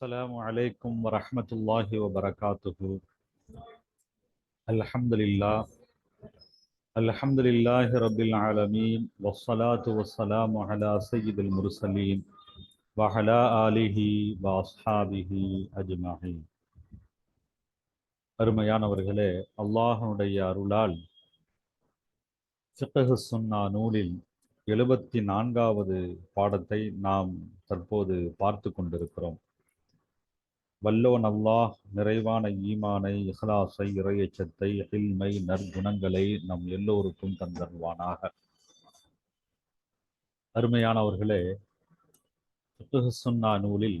السلام عليكم ورحمة الله وبركاته الحمد لله الحمد لله رب العالمين والصلاة والسلام على سيد المرسلين وعلى آله وأصحابه أجمعين அருமையானவர்களே அல்லாஹனுடைய அருளால் ஃபிக்ஹு சுன்னா நூலில் எழுபத்தி நான்காவது பாடத்தை நாம் தற்போது பார்த்து கொண்டிருக்கிறோம் வல்லோன் அல்லாஹ் நிறைவான ஈமானை இஹலாசை இறையச்சத்தை இல்மை நற்குணங்களை நம் எல்லோருக்கும் தந்தருவானாக அருமையானவர்களே சுன்னா நூலில்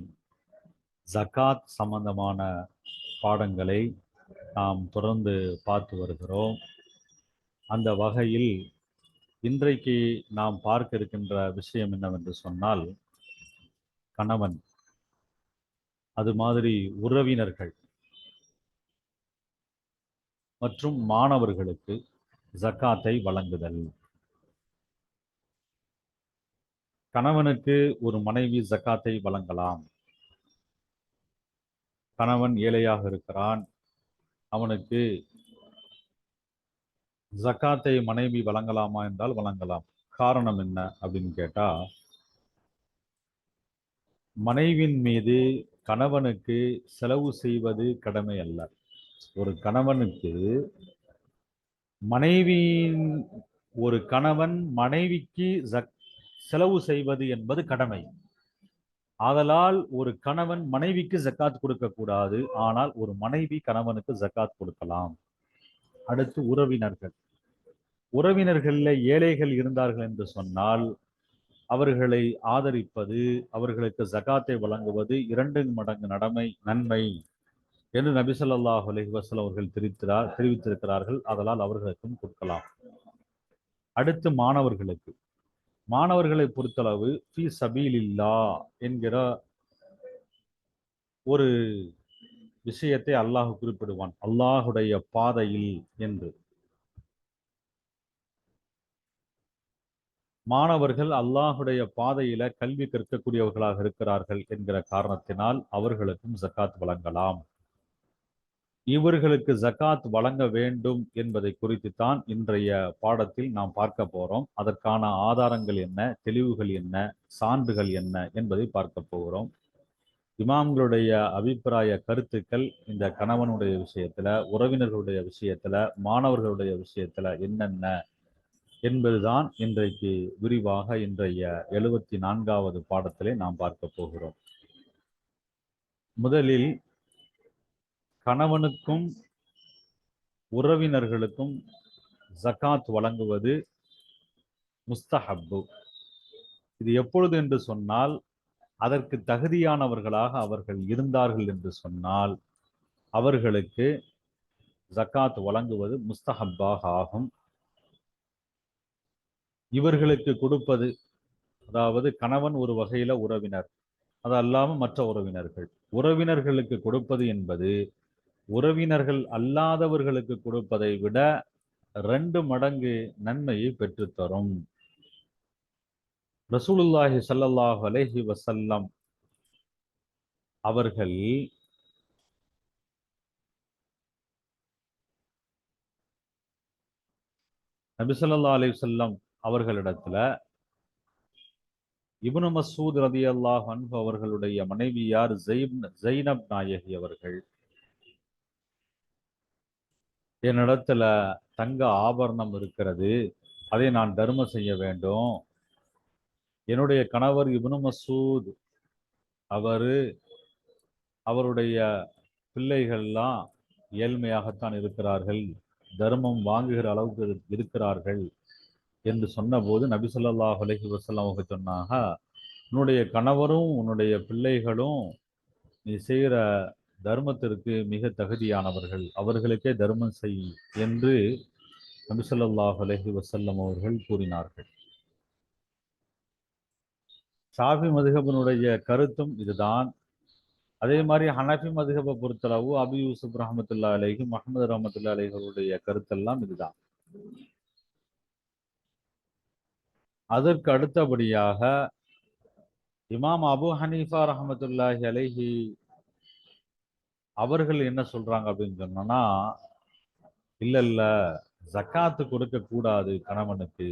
ஜகாத் சம்பந்தமான பாடங்களை நாம் தொடர்ந்து பார்த்து வருகிறோம். அந்த வகையில் இன்றைக்கு நாம் பார்க்க இருக்கின்ற விஷயம் என்னவென்று சொன்னால் கணவன். அது மாதிரி உறவினர்கள் மற்றும் மாணவர்களுக்கு ஜக்காத்தை வழங்குதல். கணவனுக்கு ஒரு மனைவி ஜக்காத்தை வழங்கலாம். கணவன் ஏழையாக இருக்கிறான். அவனுக்கு ஜக்காத்தை மனைவி வழங்கலாமா என்றால் வழங்கலாம். காரணம் என்ன அப்படின்னு கேட்டா மனைவின் மீது கணவனுக்கு செலவு செய்வது கடமை அல்ல ஒரு கணவனுக்கு மனைவியின் ஒரு கணவன் மனைவிக்கு செலவு செய்வது என்பது கடமை. ஆதலால் ஒரு கணவன் மனைவிக்கு ஜக்காத் கொடுக்கக்கூடாது ஆனால் ஒரு மனைவி கணவனுக்கு ஜக்காத் கொடுக்கலாம். அடுத்து உறவினர்கள். உறவினர்களில் ஏழைகள் இருந்தார்கள் என்று சொன்னால் அவர்களை ஆதரிப்பது அவர்களுக்கு ஜகாத்தை வழங்குவது இரண்டு மடங்கு நடமை நன்மை என்று நபி சொல்லாஹ் அலஹி வசல் அவர்கள் தெரிவித்தார் தெரிவித்திருக்கிறார்கள். அதனால் அவர்களுக்கும் கொடுக்கலாம். அடுத்து மாணவர்களுக்கு. மாணவர்களை பொறுத்தளவு ஃபி சபீலில்லா என்கிற ஒரு விஷயத்தை அல்லாஹ் குறிப்பிடுவான். அல்லாஹுடைய பாதையில் என்று. மாணவர்கள் அல்லாஹுடைய பாதையில கல்வி கற்கக்கூடியவர்களாக இருக்கிறார்கள் என்கிற காரணத்தினால் அவர்களுக்கும் ஜக்காத் வழங்கலாம். இவர்களுக்கு ஜக்காத் வழங்க வேண்டும் என்பதை குறித்து தான் இன்றைய பாடத்தில் நாம் பார்க்க போகிறோம் அதற்கான ஆதாரங்கள் என்ன தெளிவுகள் என்ன சான்றுகள் என்ன என்பதை பார்க்க போகிறோம். இமாம்களுடைய அபிப்பிராய கருத்துக்கள் இந்த கணவனுடைய விஷயத்துல உறவினர்களுடைய விஷயத்துல மாணவர்களுடைய விஷயத்துல என்னென்ன என்பதுதான் இன்றைக்கு விரிவாக இன்றைய எழுபத்தி நான்காவது பாடத்திலே நாம் பார்க்க போகிறோம். முதலில் கணவனுக்கும் உறவினர்களுக்கும் ஜக்காத் வழங்குவது முஸ்தஹப்பு. இது எப்பொழுது என்று சொன்னால் அதற்கு தகுதியானவர்களாக அவர்கள் இருந்தார்கள் என்று சொன்னால் அவர்களுக்கு ஜக்காத் வழங்குவது முஸ்தஹப்பாக ஆகும். இவர்களுக்கு கொடுப்பது அதாவது கணவன் ஒரு வகையில உறவினர் அது அல்லாமல் மற்ற உறவினர்கள். உறவினர்களுக்கு கொடுப்பது என்பது உறவினர்கள் அல்லாதவர்களுக்கு கொடுப்பதை விட ரெண்டு மடங்கு நன்மையை பெற்றுத்தரும். ரசூலுல்லாஹி சல்லாஹ் அலஹி வசல்லம் அவர்கள் நபிசல்லா அலி சொல்லம் அவர்களிடத்துல இபுன மசூத் ரதி அல்லாஹ் அன்பு அவர்களுடைய மனைவியார் ஜெய்னப் நாயகி அவர்கள். என்னிடத்துல தங்க ஆபரணம் இருக்கிறது. அதை நான் தர்மம் செய்ய வேண்டும். என்னுடைய கணவர் இபுனு மசூத் அவரு அவருடைய பிள்ளைகள்லாம் ஏழ்மையாகத்தான் இருக்கிறார்கள். தர்மம் வாங்குகிற அளவுக்கு இருக்கிறார்கள். என்று சொன்னபோது நபி சொல்லாஹ் அலஹி வசல்லாம் அவங்க சொன்னாங்க உன்னுடைய கணவரும் உன்னுடைய பிள்ளைகளும் நீ செய்கிற தர்மத்திற்கு மிக தகுதியானவர்கள். அவர்களுக்கே தர்மம் செய் என்று நபி சொல்லாஹ் அலஹி வசல்லம் அவர்கள் கூறினார்கள். ஷாஃபி மதுகபனுடைய கருத்தும் இதுதான். அதே மாதிரி ஹனஃபி மதுகபை பொறுத்தளவு அபி யூசுப் ரஹமத்துல்லா அலேஹி முகமது ரஹமத்துல்லா அலேஹருடைய கருத்தெல்லாம் இதுதான். அதற்கு அடுத்தபடியாக இமாம் அபு ஹனீஃபா ரஹமத்துல்லாஹி அலைஹி அவர்கள் என்ன சொல்றாங்க அப்படின்னு சொன்னோம்னா இல்ல இல்ல ஜக்காத்து கொடுக்கக்கூடாது கணவனுக்கு.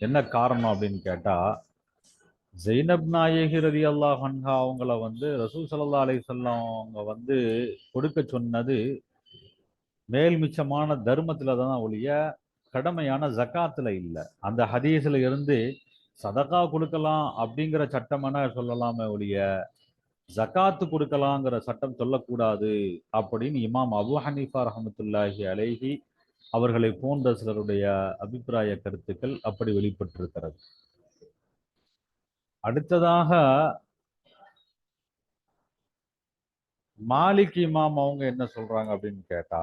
என்ன காரணம்? அப்படின்னு கேட்டால் ஜெய்னப் நாயகி ரதி அல்லாஹ் அன்ஹா அவங்கள வந்து ரசூல் சல்லா அலி வஸல்லம் அவங்க வந்து கொடுக்க சொன்னது மேல் மிச்சமான தர்மத்துல தான் ஒழிய கடமையான ஜக்காத்துல இல்லை. அந்த ஹதீஸ்ல இருந்து சதகா கொடுக்கலாம் அப்படிங்கிற சட்டமான சொல்லலாமே ஒழிய ஜகாத்து கொடுக்கலாங்கிற சட்டம் சொல்லக்கூடாது அப்படின்னு இமாம் அபு ஹனீஃபா ரஹமத்துல்லாஹி அலைஹி அவர்களை போன்ற சிலருடைய அபிப்பிராய கருத்துக்கள் அப்படி வெளிப்பட்டிருக்கிறது. அடுத்ததாக மாலிக் இமாம் அவங்க என்ன சொல்றாங்க அப்படின்னு கேட்டா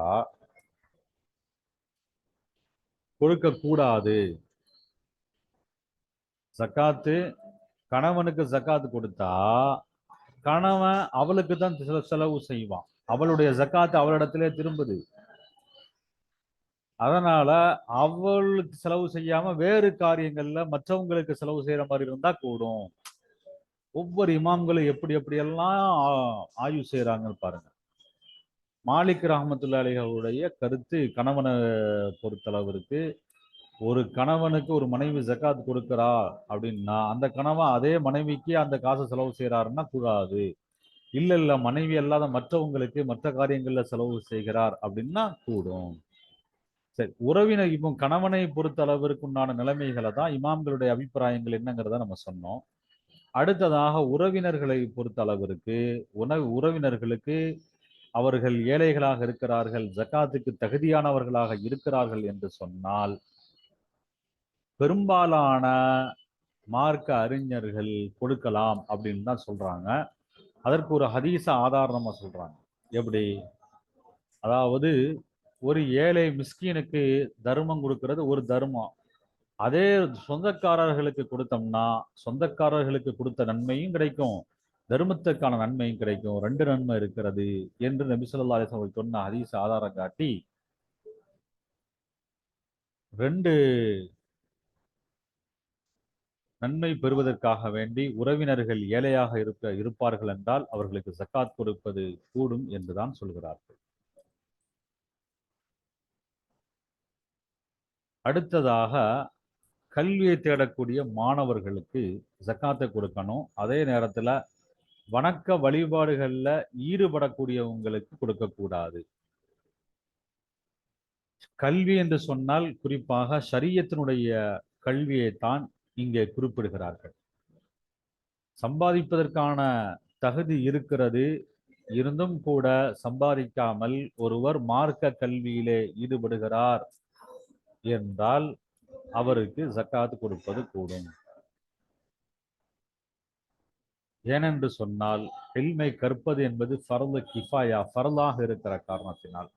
கொடுக்க கூடாது ஜக்காத்து கணவனுக்கு ஜக்காத்து கொடுத்தா கணவன் அவளுக்கு தான் சில செலவு செய்வான். அவளுடைய ஜக்காத்து அவளிடத்திலே திரும்புது. அதனால அவளுக்கு செலவு செய்யாம வேறு காரியங்கள்ல மற்றவங்களுக்கு செலவு செய்யற மாதிரி இருந்தா கூடும். ஒவ்வொரு இமாம்களும் எப்படி எப்படியெல்லாம் ஆ- ஆய்வு செய்யறாங்கன்னு பாருங்க. மாலிக் ரஹமத்துல்லா அலிகளுடைய கருத்து கணவனை பொறுத்தளவிற்கு ஒரு கணவனுக்கு ஒரு மனைவி ஜக்காத் கொடுக்குறா அப்படின்னா அந்த கணவன் அதே மனைவிக்கு அந்த காசை செலவு செய்கிறாருன்னா கூடாது. இல்லை இல்லை மனைவி அல்லாத மற்றவங்களுக்கு மற்ற காரியங்களில் செலவு செய்கிறார் அப்படின்னா கூடும். சரி உறவினர் இப்போ கணவனை பொறுத்த அளவிற்கு உண்டான நிலைமைகளை தான் இமாம்களுடைய அபிப்பிராயங்கள் என்னங்கிறத நம்ம சொன்னோம். அடுத்ததாக உறவினர்களை பொறுத்த அளவிற்கு உணவு உறவினர்களுக்கு அவர்கள் ஏழைகளாக இருக்கிறார்கள் ஜக்காத்துக்கு தகுதியானவர்களாக இருக்கிறார்கள் என்று சொன்னால் பெரும்பாலான மார்க்க அறிஞர்கள் கொடுக்கலாம் அப்படின்னு தான் சொல்றாங்க. அதற்கு ஒரு ஹதீச ஆதாரணமா சொல்றாங்க. எப்படி? அதாவது ஒரு ஏழை மிஸ்கீனுக்கு தர்மம் கொடுக்கறது ஒரு தர்மம். அதே சொந்தக்காரர்களுக்கு கொடுத்தோம்னா சொந்தக்காரர்களுக்கு கொடுத்த நன்மையும் கிடைக்கும். தர்மத்துக்கான நன்மையும் கிடைக்கும். ரெண்டு நன்மை இருக்கிறது என்று நபி ஸல்லல்லாஹு அலைஹி சொன்ன ஹதீஸ் ஆதாரம் காட்டி ரெண்டு நன்மை பெறுவதற்காக வேண்டி உறவினர்கள் ஏழையாக இருக்க இருப்பார்கள் என்றால் அவர்களுக்கு ஜக்காத் கொடுப்பது கூடும் என்றுதான் சொல்கிறார்கள். அடுத்ததாக கல்வியை தேடக்கூடிய மாணவர்களுக்கு ஜக்காத்தை கொடுக்கணும். அதே நேரத்துல வணக்க வழிபாடுகள்ல ஈடுபடக்கூடியவங்களுக்கு கொடுக்கக்கூடாது. கல்வி என்று சொன்னால் குறிப்பாக சரியத்தினுடைய கல்வியைத்தான் இங்கே குறிப்பிடுகிறார்கள். சம்பாதிப்பதற்கான தகுதி இருக்கிறது. இருந்தும் கூட சம்பாதிக்காமல் ஒருவர் மார்க்க கல்வியிலே ஈடுபடுகிறார் என்றால் அவருக்கு ஜக்காத்து கொடுப்பது கூடும். ஏனென்று சொன்னால் எல்மை கற்பது என்பது ஃபர்து கிஃபாயா ஃபர்லாக இருக்கிற காரணத்தினால்.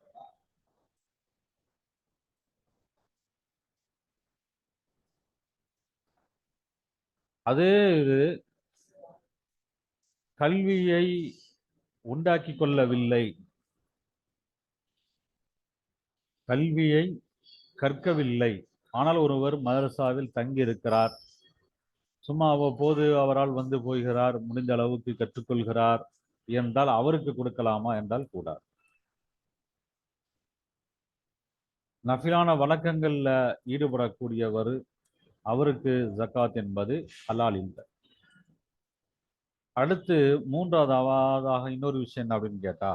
அதே இது கல்வியை உண்டாக்கி கொள்ளவில்லை. கல்வியை கற்கவில்லை. ஆனால் ஒருவர் மதரசாவில் தங்கி இருக்கிறார் சும்மா அவ்வப்போது அவரால் வந்து போகிறார் முடிந்த அளவுக்கு கற்றுக்கொள்கிறார் என்றால் அவருக்கு கொடுக்கலாமா என்றால் கூடாது. நஃபிலான வழக்கங்கள்ல ஈடுபடக்கூடியவர் அவருக்கு ஜக்காத் என்பது ஹலால் இல்லை. அடுத்து மூன்றாவதாக இன்னொரு விஷயம் என்ன அப்படின்னு கேட்டா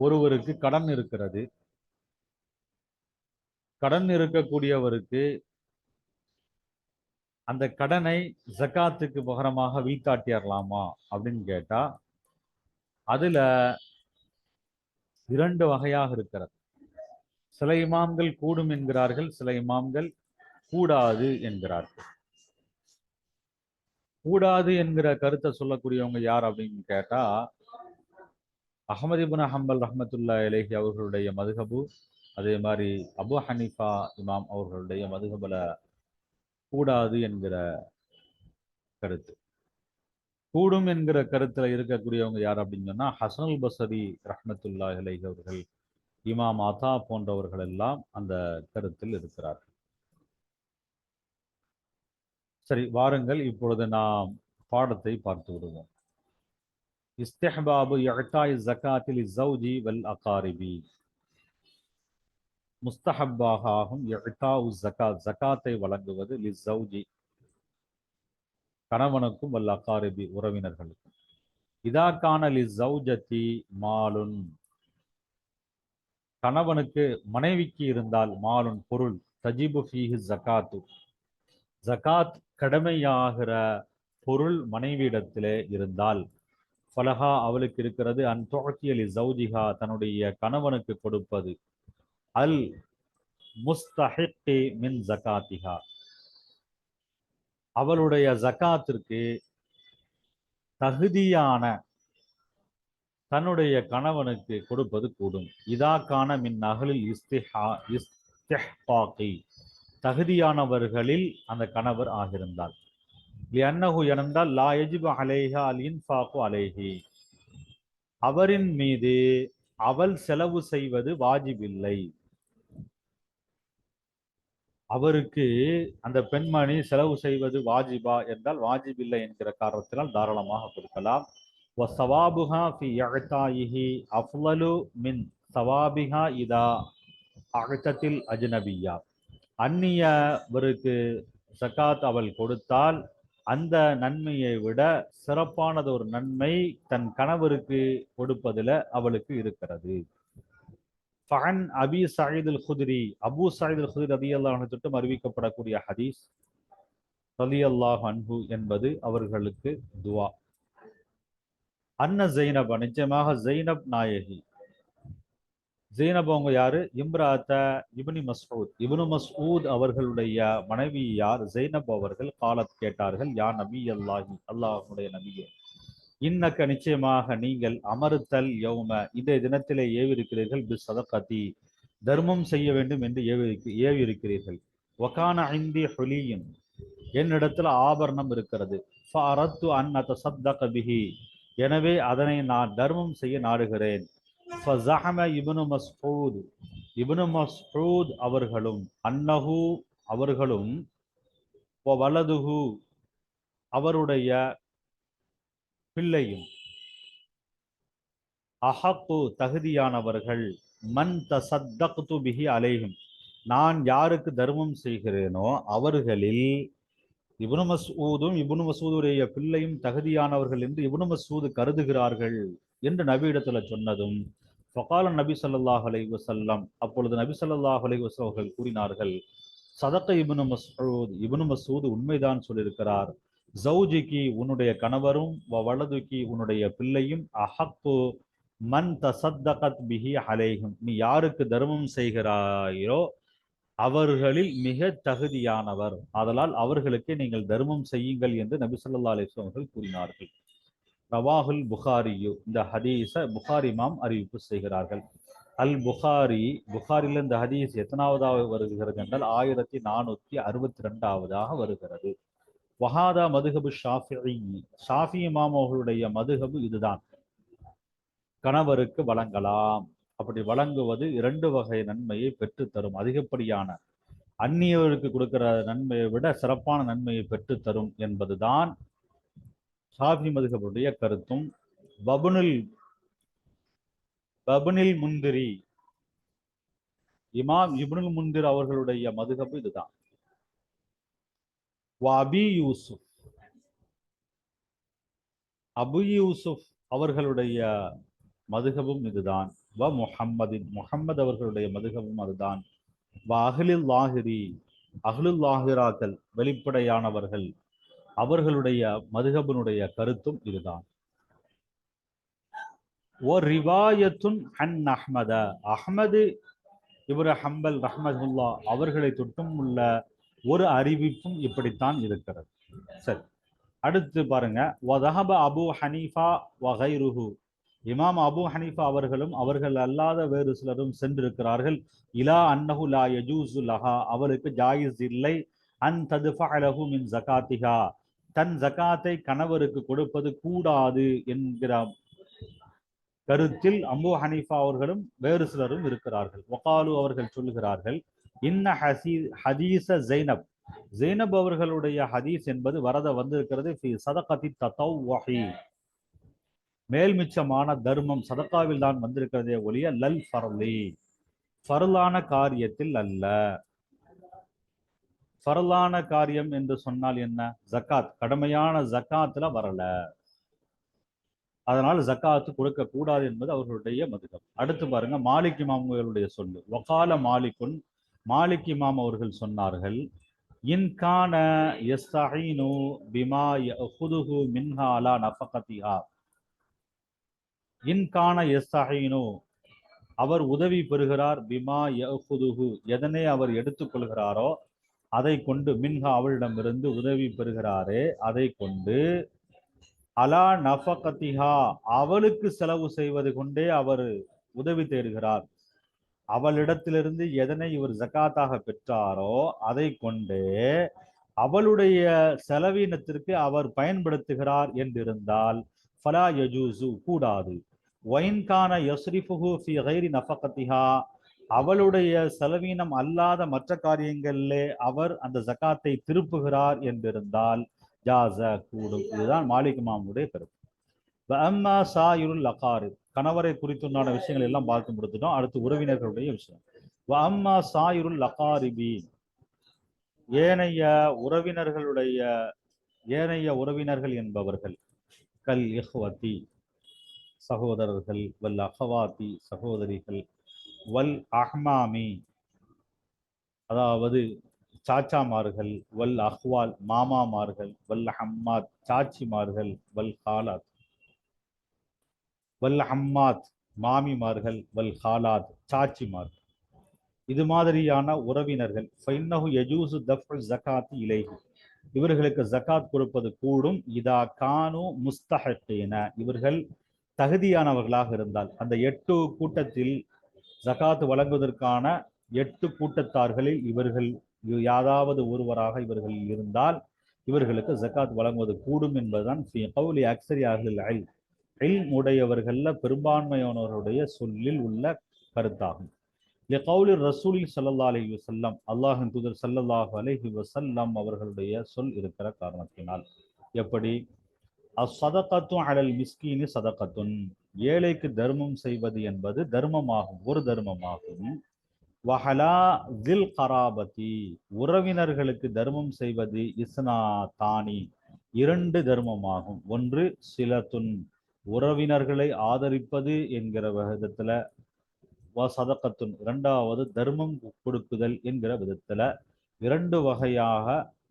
ஒருவருக்கு கடன் இருக்கிறது. கடன் இருக்கக்கூடியவருக்கு அந்த கடனை ஜக்காத்துக்கு பகரமாக வீழ்த்தாட்டிடலாமா அப்படின்னு கேட்டா அதுல இரண்டு வகையாக இருக்கிறது. சில இமாம்கள் கூடும் என்கிறார்கள் சில இமாம்கள் கூடாது என்கிறார்கள். கூடாது என்கிற கருத்தை சொல்லக்கூடியவங்க யார் அப்படின்னு கேட்டா அகமது இப்னு ஹம்பல் ரஹமத்துல்லா இலேஹி அவர்களுடைய மதுகபு அதே மாதிரி அபு ஹனீஃபா இமாம் அவர்களுடைய மதுகபுல கூடாது என்கிற கருத்து. கூடும் என்கிற கருத்துல இருக்கக்கூடியவங்க யார் அப்படின்னு சொன்னா ஹசனுல் பசரி ரஹமத்துல்லா இலேஹி அவர்கள் இமாம் அதா போன்றவர்கள் எல்லாம் அந்த கருத்தில் இருக்கிறார்கள். சரி வாருங்கள் இப்பொழுது நாம் பாடத்தை பார்த்து விடுவோம். இஸ்திஹ்பாபு இஅத்தாய் ஜகாத்தில் இஸ்ஸௌஜி வல் அகாரிபி முஸ்தஹப்பாக ஆகும் இஅத்தாஉ ஜகாத் ஜகாத்தை வழங்குவது லிஸ்ஸௌஜி கணவனுக்கும் வல் அகாரிபி உறவினர்களுக்கும். இதாக்கான கான லிஸ்ஸௌஜதி மாலுன். கணவனுக்கு மனைவிக்கு இருந்தால் மாலுன் பொருள். தஜிபு ஃபீஹி ஜகாத்து ஜகாத் கடமையாகிற பொருள் மனைவியிடத்திலே இருந்தால் ஃபலஹா அவளுக்கு இருக்கிறது. அன் தொழக்கியலி ஜவுஜிஹா தன்னுடைய கணவனுக்கு கொடுப்பது. அல் முஸ்தஹிக்கி மின் ஜகாத்திஹா. அவளுடைய ஜக்காத்திற்கு தகுதியான தன்னுடைய கணவனுக்கு கொடுப்பது கூடும். இதாக்கான மின் நகலில் இஸ்திஹா இஸ்திஹாக்கி தகுதியானவர்களில் அந்த கணவர் ஆகியிருந்தார். லியன்னஹு இறந்தால் லா எஜிபு அலேஹா அல் இன்ஃபாக்கு அலேஹி. அவரின் மீது அவள் செலவு செய்வது வாஜிபில்லை. அவருக்கு அந்த பெண்மணி செலவு செய்வது வாஜிபா என்றால் வாஜிப் இல்லை என்கிற காரணத்தினால் தாராளமாக கொடுக்கலாம். வசவாபுஹா ஃபி இஅதாயிஹி அஃலலு மின் சவாபிஹா இதா அகத்தத்தில் அஜ்னபியா. அந்நியவருக்கு சகாத் அவள் கொடுத்தால் அந்த நன்மையை விட சிறப்பானது ஒரு நன்மை தன் கணவருக்கு கொடுப்பதில் அவளுக்கு இருக்கிறது. ஃபஹன் அபி சாயித் அல் குதிரி அபு சாயித் அல் குதிரி ரதி அல்லாஹ் தொட்டும் அறிவிக்கப்படக்கூடிய ஹதீஸ் ரலி அல்லாஹ் அன்பு என்பது அவர்களுக்கு துவா. அன்ன ஜெய்னப் நிச்சயமாக ஜெய்னப் நாயகி. ஜெய்னப் அவங்க யாரு? இம்ராத்த இப்னி மஸ்ஊத். இப்னு மஸ்ஊத் அவர்களுடைய மனைவி யார்? ஜெய்னப் அவர்கள் காலத் கேட்டார்கள் யா நபி அல்லாஹி அல்லாஹனுடைய நபியே. இன்னக்க நிச்சயமாக நீங்கள் அமர்த்தல் யௌம. இந்த தினத்திலே ஏவிருக்கிறீர்கள் பி சதகதி தர்மம் செய்ய வேண்டும் என்று ஏவி ஏவிருக்கிறீர்கள் ஒகான ஐந்தி ஹொலியின். என்னிடத்தில் ஆபரணம் இருக்கிறது. ஃபஅரத்து அன் சப்த கபிஹி எனவே அதனை நான் தர்மம் செய்ய நாடுகிறேன். ஃபஸஹம இப்னு மஸ்ஊத். இப்னு மஸ்ஊத் அவர்களும் அன்னஹு அவர்களும் வ வலதுஹு அவருடைய பிள்ளையும். அஹக்கு தகுதியானவர்கள் மன் தசத்தக்து பிஹி அலைஹிம். நான் யாருக்கு தர்மம் செய்கிறேனோ அவர்களில் இபுனு மசூதும் இபுனு மசூதுடைய பிள்ளையும் தகுதியானவர்கள் என்று இபுனு மசூது கருதுகிறார்கள் என்று நபியிடத்துல சொன்னதும் ஃபகால நபி ஸல்லல்லாஹு அலைஹி அப்பொழுது நபி ஸல்லல்லாஹு அலைஹி அவர்கள் கூறினார்கள் சதக்க இபுனு மசூத் இபுனு மசூது உண்மைதான் சொல்லியிருக்கிறார். ஜவுஜிக்கு உன்னுடைய கணவரும் வ வலதுக்கு உன்னுடைய பிள்ளையும் அஹப்பு மன் தசத்தகத் பிஹி அலேஹும். நீ யாருக்கு தர்மம் செய்கிறாயோ அவர்களில் மிக தகுதியானவர். அதனால் அவர்களுக்கு நீங்கள் தர்மம் செய்யுங்கள் என்று நபி சொல்லா அலைஹி அவர்கள் கூறினார்கள். ரவாஹுல் புகாரியு. இந்த ஹதீஸ புகாரி மாம் அறிவிப்பு செய்கிறார்கள். அல் புகாரி புகாரில இந்த ஹதீஸ் எத்தனாவதாக வருகிறது என்றால் ஆயிரத்தி நானூத்தி அறுபத்தி ரெண்டாவதாக வருகிறது. வஹாதா மதுகபு ஷாஃபி ஷாஃபி இமாம் அவர்களுடைய மதுகபு இதுதான். கணவருக்கு வழங்கலாம். அப்படி வழங்குவது இரண்டு வகை நன்மையை பெற்றுத்தரும் அதிகப்படியான அந்நியவருக்கு கொடுக்கிற நன்மையை விட சிறப்பான நன்மையை பெற்றுத்தரும் என்பதுதான் ஷாஃபி மதுகபுடைய கருத்தும். பபுனில் பபுனில் முந்திரி இமாம் இப்னுல் முந்திர் அவர்களுடைய மதுகபு இதுதான். வாபி யூசுப் அபு யூசுப் அவர்களுடைய மதுகபும் இதுதான். வ முஹம்மதின் முஹம்மது அவர்களுடைய மதுகபும் அதுதான். வ அஹ்லில் லாஹிரி அகலுல் லாஹிராக்கள் வெளிப்படையானவர்கள் அவர்களுடைய மதுகபனுடைய கருத்தும் இதுதான். ஓ ரிவாயத்துன் அன் அஹ்மத அஹ்மது இவர் ஹம்பல் ரஹமதுல்லா அவர்களை தொட்டும் உள்ள ஒரு அறிவிப்பும் இப்படித்தான் இருக்கிறது. சரி. அடுத்து பாருங்க. வதஹப அபு ஹனீஃபா வகைருஹு. இமாம் அபு ஹனீஃபா அவர்களும் அவர்கள் அல்லாத வேறு சிலரும் சென்றிருக்கிறார்கள். இலா அன்னஹு லா யஜூசு லஹா. அவளுக்கு ஜாயிஸ் இல்லை. அன் ததுஃபஅலஹு மின் ஜகாத்திஹா. தன் ஜகாத்தை கணவருக்கு கொடுப்பது கூடாது என்கிற கருத்தில் அபு ஹனீஃபா அவர்களும் வேறு சிலரும் இருக்கிறார்கள். ஒகாலு அவர்கள் சொல்லுகிறார்கள் இன்ன ஹசீ ஹதீச ஜெய்னப் ஜெய்னப் அவர்களுடைய ஹதீஸ் என்பது வரத வந்திருக்கிறது. சதகத்தி தத்தௌவஹி மேல்மிச்சமான தர்மம் சதக்காவில் தான் வந்திருக்கிறதே ஒழிய லல் ஃபர்லி. ஃபர்லான காரியத்தில் அல்ல. ஃபர்லான காரியம் என்று சொன்னால் என்ன? ஜக்காத். கடமையான ஜக்காத்துல வரல. அதனால் ஜக்காத்து கொடுக்க கூடாது என்பது அவர்களுடைய மதுகம். அடுத்து பாருங்க மாலிக் மாமுகளுடைய சொல்லு. வகால மாலிக்குன் மாலிக் இமாம் அவர்கள் சொன்னார்கள் இன்கான யஸ்தஹீனு பிமா யஹுதுஹு மின்ஹா அலா நஃபகத்திஹா இன்கான யஸ்தஹீனு அவர் உதவி பெறுகிறார் பிமா யஹுதுஹு எதனை அவர் எடுத்துக்கொள்கிறாரோ அதை கொண்டு மின்ஹா அவளிடமிருந்து உதவி பெறுகிறாரே அதை கொண்டு அலா நஃபகத்திஹா அவளுக்கு செலவு செய்வது கொண்டே அவர் உதவி தேடுகிறார். அவளிடத்திலிருந்து எதனை இவர் ஜக்காத்தாக பெற்றாரோ அதை கொண்டு அவளுடைய செலவீனத்திற்கு அவர் பயன்படுத்துகிறார் என்றிருந்தால் ஃபலா யஜூசு கூடாது. ஒயின்கான யஸ்ரிஃபுஹு ஃபி கைரி நஃபகத்திஹா அவளுடைய செலவீனம் அல்லாத மற்ற காரியங்களிலே அவர் அந்த ஜக்காத்தை திருப்புகிறார் என்றிருந்தால் ஜாச கூடும். இதுதான் மாலிக் மாமுடைய கருத்து. அம்மா சாயுருல் லகாரு கணவரை குறித்துண்டான விஷயங்கள் எல்லாம் பார்த்து முடித்துட்டோம் அடுத்து உறவினர்களுடைய விஷயம். அம்மா சாயுருல் லகாரிபி ஏனைய உறவினர்களுடைய ஏனைய உறவினர்கள் என்பவர்கள் கல் இஹ்வதி சகோதரர்கள் வல் அஹவாத்தி சகோதரிகள் வல் அஹ்மாமி அதாவது சாச்சாமார்கள் வல் அஹ்வால் மாமாமார்கள் வல் ஹம்மாத் சாச்சிமார்கள் வல் ஹாலாத். வல் ஹம்மாத் மாமிமார்கள் வல் ஹாலாத் சாச்சிமார்கள் இது மாதிரியான உறவினர்கள். ஃபைன்னஹு யஜூசு தஃப் ஜகாத் இலைஹி. இவர்களுக்கு ஜகாத் கொடுப்பது கூடும். இதா கானு முஸ்தஹீன இவர்கள் தகுதியானவர்களாக இருந்தால். அந்த எட்டு கூட்டத்தில் ஜகாத் வழங்குவதற்கான எட்டு கூட்டத்தார்களில் இவர்கள் யாராவது ஒருவராக இவர்கள் இருந்தால் இவர்களுக்கு ஜக்காத் வழங்குவது கூடும் என்பதுதான் கவுலி அக்சரி அகலில் அல் உடையவர்கள்ல பெரும்பான்மையானவருடைய சொல்லில் உள்ள கருத்தாகும். கவுலி ரசூலி சல்லா அலி வசல்லம் அல்லாஹின் தூதர் சல்லல்லாஹு அலஹி வசல்லம் அவர்களுடைய சொல் இருக்கிற காரணத்தினால். எப்படி? அசதகத்தும் அடல் மிஸ்கீனு சதகத்துன். ஏழைக்கு தர்மம் செய்வது என்பது தர்மமாகும் ஒரு தர்மமாகும். வஹலா தில் கராபதி உறவினர்களுக்கு தர்மம் செய்வது இஸ்னா தானி இரண்டு தர்மமாகும். ஒன்று சிலத்துன் உறவினர்களை ஆதரிப்பது என்கிற விதத்துல சதக்கத்துன் இரண்டாவது தர்மம் கொடுக்குதல் என்கிற விதத்துல இரண்டு வகையாக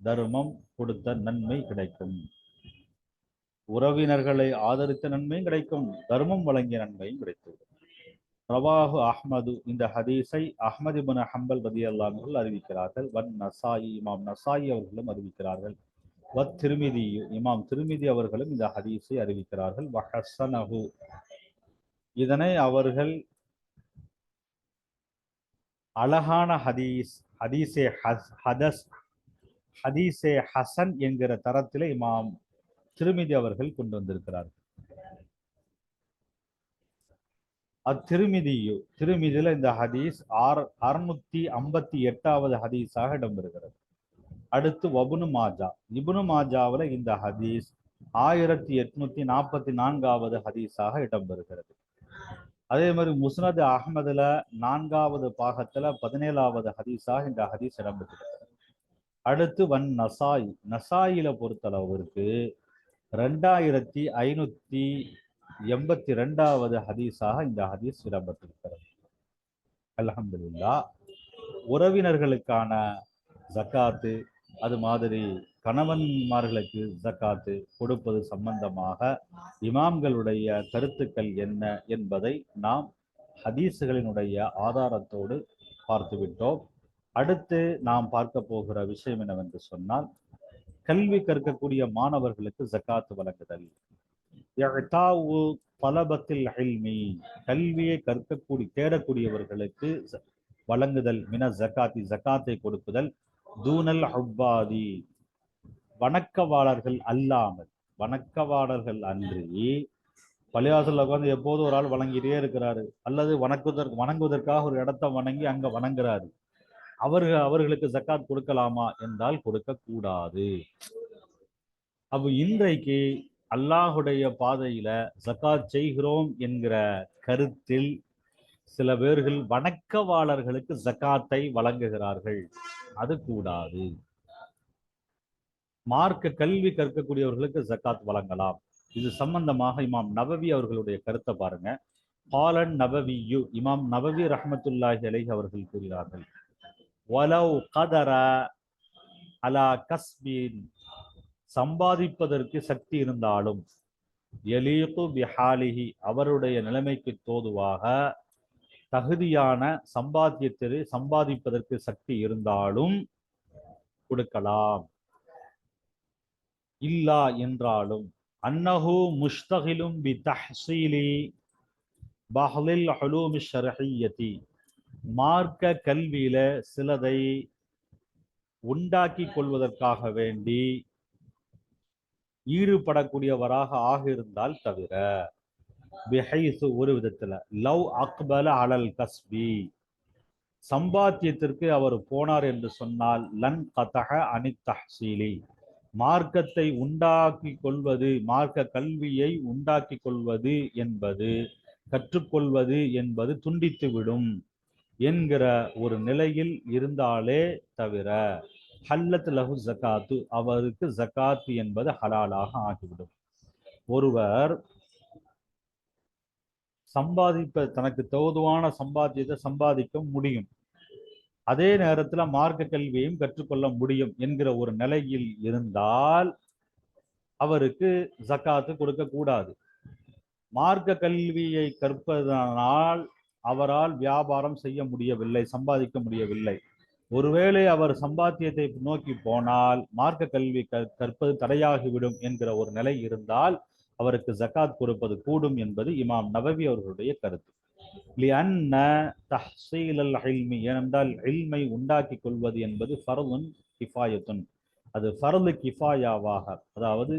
தர்மம் கொடுத்த நன்மை கிடைக்கும். உறவினர்களை ஆதரித்த நன்மையும் கிடைக்கும் தர்மம் வழங்கிய நன்மையும் கிடைத்தது ரவாஹு அஹ்மது இந்த ஹதீஸை அஹ்மது பின் ஹம்பல் ரதி அறிவிக்கிறார்கள். வன் நசாயி இமாம் நசாயி அவர்களும் அறிவிக்கிறார்கள். வத் திருமிதி இமாம் திருமிதி அவர்களும் இந்த ஹதீஸை அறிவிக்கிறார்கள். வஹசனஹு இதனை அவர்கள் அழகான ஹதீஸ் ஹதீஸே ஹதஸ் ஹதீஸே ஹசன் என்கிற தரத்தில் இமாம் திருமிதி அவர்கள் கொண்டு வந்திருக்கிறார்கள். அத்திருமிதியு திருமிதியில இந்த ஹதீஸ் ஆர் அறுநூத்தி ஐம்பத்தி எட்டாவது ஹதீஸாக இடம்பெறுகிறது. அடுத்து வபுனு மாஜா. இபுனு மாஜாவில் இந்த ஹதீஸ் ஆயிரத்தி எட்நூத்தி நாற்பத்தி நான்காவது ஹதீஸாக இடம்பெறுகிறது. அதே மாதிரி முஸ்னது அகமதுல நான்காவது பாகத்துல பதினேழாவது ஹதீஸாக இந்த ஹதீஸ் இடம்பெற்றிருக்கிறது. அடுத்து வன் நசாய். நசாயில பொறுத்தளவிற்கு ரெண்டாயிரத்தி ஐநூத்தி எண்பத்தி ரெண்டாவது ஹதீஸாக இந்த ஹதீஸ் இடம்பெற்றிருக்கிறது. அலமதுல்லா உறவினர்களுக்கான ஜக்காத்து அது மாதிரி கணவன்மார்களுக்கு ஜக்காத்து கொடுப்பது சம்பந்தமாக இமாம்களுடைய கருத்துக்கள் என்ன என்பதை நாம் ஹதீஸுகளினுடைய ஆதாரத்தோடு பார்த்துவிட்டோம் அடுத்து நாம் பார்க்க போகிற விஷயம் என்னவென்று சொன்னால் கல்வி கற்கக்கூடிய மாணவர்களுக்கு ஜக்காத்து வழங்குதல். பலபத்தில் அல்மி கல்வியை கற்கக்கூடிய தேடக்கூடியவர்களுக்கு வழங்குதல் மின ஜக்காத்தி ஜக்காத்தை கொடுக்குதல். தூனல் ஹுப்பாதி வணக்கவாளர்கள் அல்லாமல் வணக்கவாளர்கள் அன்றி பள்ளிவாசல்ல உட்காந்து எப்போதும் ஒரு ஆள் வணங்கிட்டே இருக்கிறாரு. அல்லது வணக்குவதற்கு வணங்குவதற்காக ஒரு இடத்த வணங்கி அங்க வணங்குறாரு. அவர்கள் அவர்களுக்கு ஜக்காத் கொடுக்கலாமா என்றால் கொடுக்க கூடாது அப்போ இன்றைக்கு அல்லாஹுடைய பாதையில ஜகாத் செய்கிறோம் என்கிற கருத்தில் சில பேர்கள் வணக்கவாளர்களுக்கு ஜகாத்தை வழங்குகிறார்கள். அது கூடாது மார்க்க கல்வி கற்கக்கூடியவர்களுக்கு ஜக்காத் வழங்கலாம். இது சம்பந்தமாக இமாம் நபவி அவர்களுடைய கருத்தை பாருங்க. பாலன் நபவியு இமாம் நபவி ரஹமத்துல்லாஹி அலைஹி அவர்கள் கூறுகிறார்கள். வலவ் கதர அலா கஸ்பின். சம்பாதிப்பதற்கு சக்தி இருந்தாலும் எலீகு பிஹாலிஹி. அவருடைய நிலைமைக்கு தோதுவாக தகுதியான சம்பாத்தியத்தை சம்பாதிப்பதற்கு சக்தி இருந்தாலும் கொடுக்கலாம். இல்லா என்றாலும் அன்னஹு முஷ்தகிலும் பி தஹ்சீலி பஹ்லில் ஹுலூமி ஷரஹியதி மார்க்க கல்வியில சிலதை உண்டாக்கி கொள்வதற்காக வேண்டி ஈடுபடக்கூடியவராக ஆக இருந்தால் தவிர பிஹைசு ஒரு விதத்துல. லவ் அக்பல அலல் கஸ்பி. சம்பாத்தியத்திற்கு அவர் போனார் என்று சொன்னால் லன் கதக அனி தஹ்சீலி. மார்க்கத்தை உண்டாக்கி கொள்வது மார்க்க கல்வியை உண்டாக்கி கொள்வது என்பது கற்றுக்கொள்வது என்பது துண்டித்துவிடும் என்கிற ஒரு நிலையில் இருந்தாலே தவிர ஹல்லத் லஹு ஜகாத்து அவருக்கு ஜகாத்து என்பது ஹலாலாக ஆகிவிடும். ஒருவர் சம்பாதிப்ப தனக்கு தோதுவான சம்பாத்தியத்தை சம்பாதிக்க முடியும். அதே நேரத்தில் மார்க்க கல்வியையும் கற்றுக்கொள்ள முடியும் என்கிற ஒரு நிலையில் இருந்தால் அவருக்கு ஜக்காத்து கொடுக்கக்கூடாது மார்க்க கல்வியை கற்பதனால் அவரால் வியாபாரம் செய்ய முடியவில்லை சம்பாதிக்க முடியவில்லை. ஒருவேளை அவர் சம்பாத்தியத்தை நோக்கி போனால் மார்க்க கல்வி கற்பது தடையாகிவிடும் என்கிற ஒரு நிலை இருந்தால் அவருக்கு ஜக்காத் கொடுப்பது கூடும் என்பது இமாம் நபவி அவர்களுடைய கருத்து. ஏனென்றால் இல்மை உண்டாக்கி கொள்வது என்பது ஃபரதுன் கிஃபாயத்துன். அது ஃபரது கிஃபாயாவாக அதாவது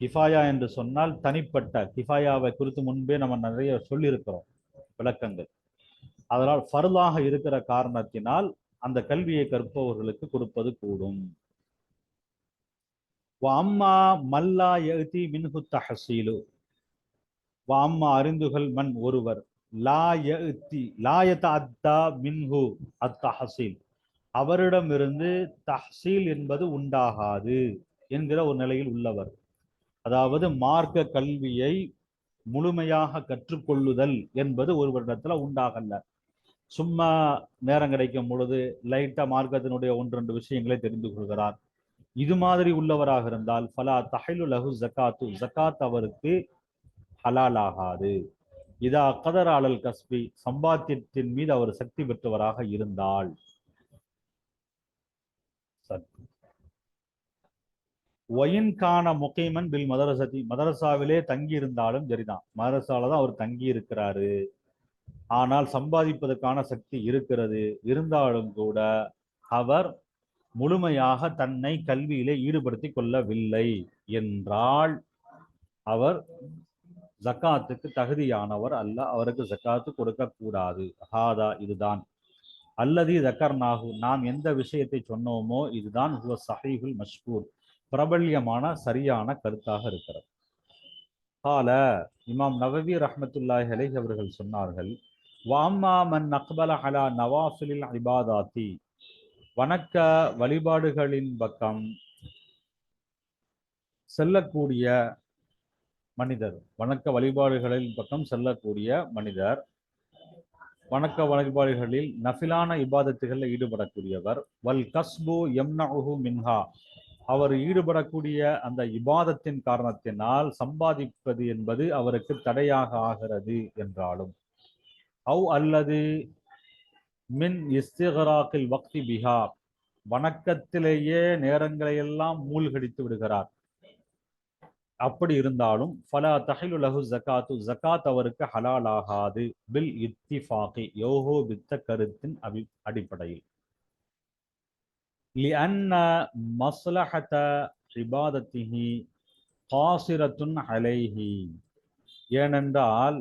கிஃபாயா என்று சொன்னால் தனிப்பட்ட கிஃபாயாவை குறித்து முன்பே நம்ம நிறைய சொல்லியிருக்கிறோம் விளக்கங்கள். அதனால் ஃபருளாக இருக்கிற காரணத்தினால் அந்த கல்வியை கற்பவர்களுக்கு கொடுப்பது கூடும். அம்மா மல்லா எழுதி மின்ஹு தஹசீலு அம்மா அறிந்துகள் மண் ஒருவர் லா யத்தி லாயத அத்தா மின்ஹு அத்தஹசீல் அவரிடமிருந்து தஹசீல் என்பது உண்டாகாது என்கிற ஒரு நிலையில் உள்ளவர். அதாவது மார்க்க கல்வியை முழுமையாக கற்றுக்கொள்ளுதல் என்பது ஒருவரிடத்துல உண்டாகல்ல. சும்மா நேரம் கிடைக்கும் பொழுது லைட்டா மார்க்கத்தினுடைய ஒன்று ரெண்டு விஷயங்களை தெரிந்து கொள்கிறார். இது மாதிரி உள்ளவராக இருந்தால் ஃபலா தஹிலு லஹு ஜக்காத்து ஜக்காத் அவருக்கு ஹலால் ஆகாது இதா கதர் அலல் கஸ்பி சம்பாத்தியத்தின் மீது அவர் சக்தி பெற்றவராக இருந்தால். ஒயின் கான முகைமன் பில் மதரசதி மதரசாவிலே தங்கி இருந்தாலும் சரிதான். மதரசால தான் அவர் தங்கி இருக்கிறாரு ஆனால் சம்பாதிப்பதற்கான சக்தி இருக்கிறது. இருந்தாலும் கூட அவர் முழுமையாக தன்னை கல்வியிலே ஈடுபடுத்தி கொள்ளவில்லை என்றால் அவர் ஜக்காத்துக்கு தகுதியானவர் அல்ல அவருக்கு ஜக்காத்து கொடுக்கக்கூடாது ஹாதா இதுதான். அல்லது ஜக்கர்னாகு நாம் எந்த விஷயத்தை சொன்னோமோ இதுதான் ஹுவ சஹீஹுல் மஷ்கூர். பிரபல்யமான சரியான கருத்தாக இருக்கிறது. கால இமாம் நவவி ரஹமத்துல்லாஹி அலைஹி அவர்கள் சொன்னார்கள் வாம்மா மன் அக்பல அலா நவாஃபிலில் இபாதாத்தி வணக்க வழிபாடுகளின் பக்கம் செல்லக்கூடிய மனிதர். வணக்க வழிபாடுகளின் பக்கம் செல்லக்கூடிய மனிதர். வணக்க வழிபாடுகளில் நஃபிலான இபாதத்துகளில் ஈடுபடக்கூடியவர். வல் கஸ்பு எம்னஹு மின்ஹா. அவர் ஈடுபடக்கூடிய அந்த இபாதத்தின் காரணத்தினால் சம்பாதிப்பது என்பது அவருக்கு தடையாக ஆகிறது என்றாலும். அவ் அல்லது மின் இஸ்திகராக்கில் வக்தி பிஹா வணக்கத்திலேயே நேரங்களையெல்லாம் மூழ்கடித்து விடுகிறார் அப்படி இருந்தாலும் ஃபலா தஹிலு லஹு ஜகாத்து ஜகாத் அவருக்கு ஹலால் ஆகாது பில் இத்திஃபாகி யோகோ பித்த கருத்தின் அபி அடிப்படையில் لأن مصلحة عبادته قاصرة عليه ஏனென்றால்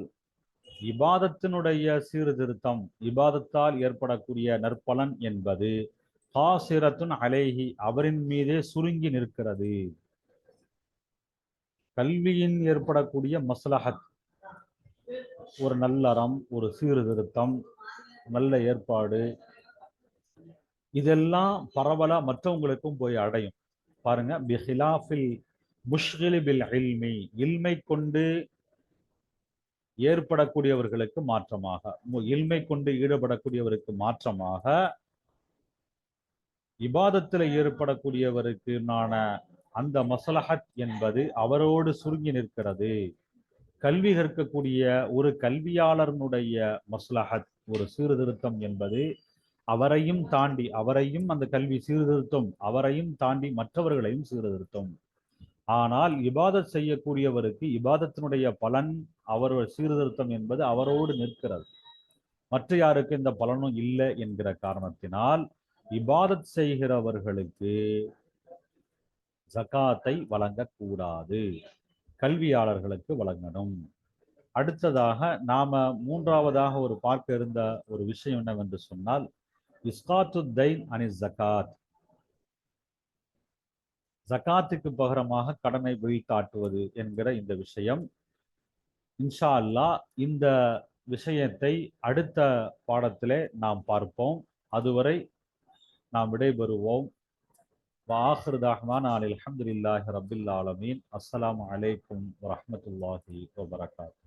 இபாதத்தினுடைய சீர்திருத்தம் இபாதத்தால் ஏற்படக்கூடிய நற்பலன் என்பது ஹாசிரத்துன் அலேஹி அவரின் மீதே சுருங்கி நிற்கிறது. கல்வியின் ஏற்படக்கூடிய மஸ்லஹத் ஒரு நல்லறம் ஒரு சீர்திருத்தம் நல்ல ஏற்பாடு இதெல்லாம் பரவல மற்றவங்களுக்கும் போய் அடையும். பாருங்க பிஹிலாஃபில் முஷ்கிலி பில் இல்மி இல்மை கொண்டு ஏற்படக்கூடியவர்களுக்கு மாற்றமாக இல்மை கொண்டு ஈடுபடக்கூடியவருக்கு மாற்றமாக இபாதத்தில் ஏற்படக்கூடியவருக்குனான அந்த மசலஹத் என்பது அவரோடு சுருங்கி நிற்கிறது. கல்வி கற்கக்கூடிய ஒரு கல்வியாளர்னுடைய மஸ்லஹத் ஒரு சீர்திருத்தம் என்பது அவரையும் தாண்டி அவரையும் அந்த கல்வி சீர்திருத்தம் அவரையும் தாண்டி மற்றவர்களையும் சீர்திருத்தம். ஆனால் இபாதத் செய்யக்கூடியவருக்கு இபாதத்தினுடைய பலன் அவர் சீர்திருத்தம் என்பது அவரோடு நிற்கிறது. மற்ற யாருக்கு இந்த பலனும் இல்லை என்கிற காரணத்தினால் இபாதத் செய்கிறவர்களுக்கு ஜகாத்தை வழங்கக்கூடாது. கல்வியாளர்களுக்கு வழங்கணும். அடுத்ததாக நாம மூன்றாவதாக ஒரு பார்க்க இருந்த ஒரு விஷயம் என்னவென்று சொன்னால் இஸ்காத்து தைன் அனி ஜகாத் ஜகாத்துக்கு பகரமாக கடனை வெளிக்காட்டுவது என்கிற இந்த விஷயம். இன்ஷா அல்லாஹ் இந்த விஷயத்தை அடுத்த பாடத்திலே நாம் பார்ப்போம். அதுவரை நாம் விடைபெறுவோம். வாஹிர் தாஹ்மான் அலி அல்ஹம்துலில்லாஹி ரபில் ஆலமீன். அஸ்லாம் அலைக்கும் வரமத்துல்லாஹி வபரகாத்து